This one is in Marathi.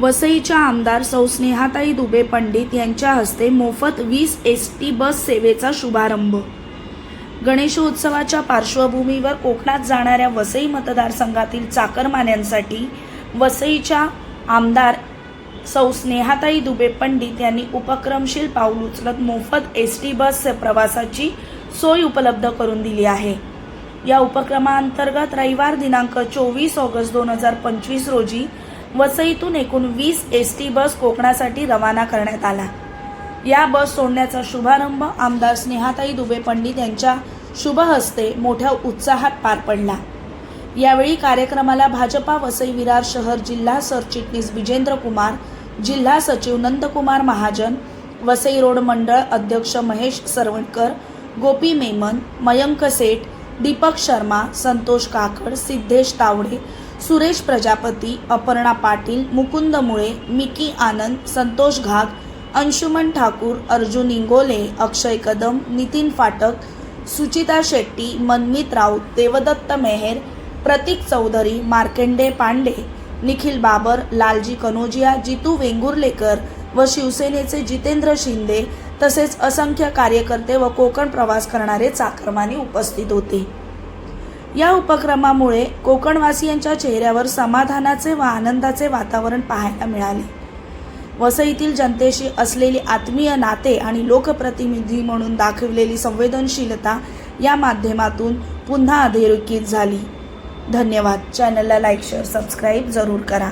वसईच्या आमदार सौ स्नेहाताई दुबे पंडित यांच्या हस्ते मोफत वीस एस टी बस सेवेचा शुभारंभ. गणेशोत्सवाच्या पार्श्वभूमीवर कोकणात जाणाऱ्या वसई मतदारसंघातील चाकरमान्यांसाठी वसईच्या आमदार सौ स्नेहाताई दुबे पंडित यांनी उपक्रमशील पाऊल उचलत मोफत एस टी बस प्रवासाची सोय उपलब्ध करून दिली आहे. या उपक्रमाअंतर्गत रविवार दिनांक चोवीस ऑगस्ट दोन हजार पंचवीस रोजी वसईतून एकूण वीस एस टी बस कोकणासाठी रवाना करण्यात आला. या बस सोडण्याचा शुभारंभ आमदार स्नेहाताई दुबे पंडित यांच्या शुभ हस्ते मोठ्या उत्साहात पार पडला. यावेळी कार्यक्रमाला भाजपा वसई विरार शहर जिल्हा सरचिटणीस विजेंद्र कुमार जिल्हा सचिव नंदकुमार महाजन वसई रोड मंडळ अध्यक्ष महेश सरवणकर गोपी मेमन मयंक सेठ दीपक शर्मा संतोष काकड सिद्धेश तावडे सुरेश प्रजापती अपर्णा पाटील मुकुंद मुळे मिकी आनंद संतोष घाग अंशुमन ठाकूर अर्जुन इंगोले अक्षय कदम नितीन फाटक सुचिता शेट्टी मनमित राऊत देवदत्त मेहेर प्रतीक चौधरी मार्केंडे पांडे निखिल बाबर लालजी कनोजिया जितू वेंगुर्लेकर व शिवसेनेचे जितेंद्र शिंदे तसेच असंख्य कार्यकर्ते व कोकण प्रवास करणारे चाकरमानी उपस्थित होते. या उपक्रमामुळे कोकणवासियांच्या चेहऱ्यावर समाधानाचे व आनंदाचे वातावरण पाहायला मिळाले. वसईतील जनतेशी असलेली आत्मीय नाते आणि लोकप्रतिनिधी म्हणून दाखवलेली संवेदनशीलता या माध्यमातून पुन्हा अधोरेखित झाली. धन्यवाद. चॅनलला लाईक शेअर सबस्क्राईब जरूर करा.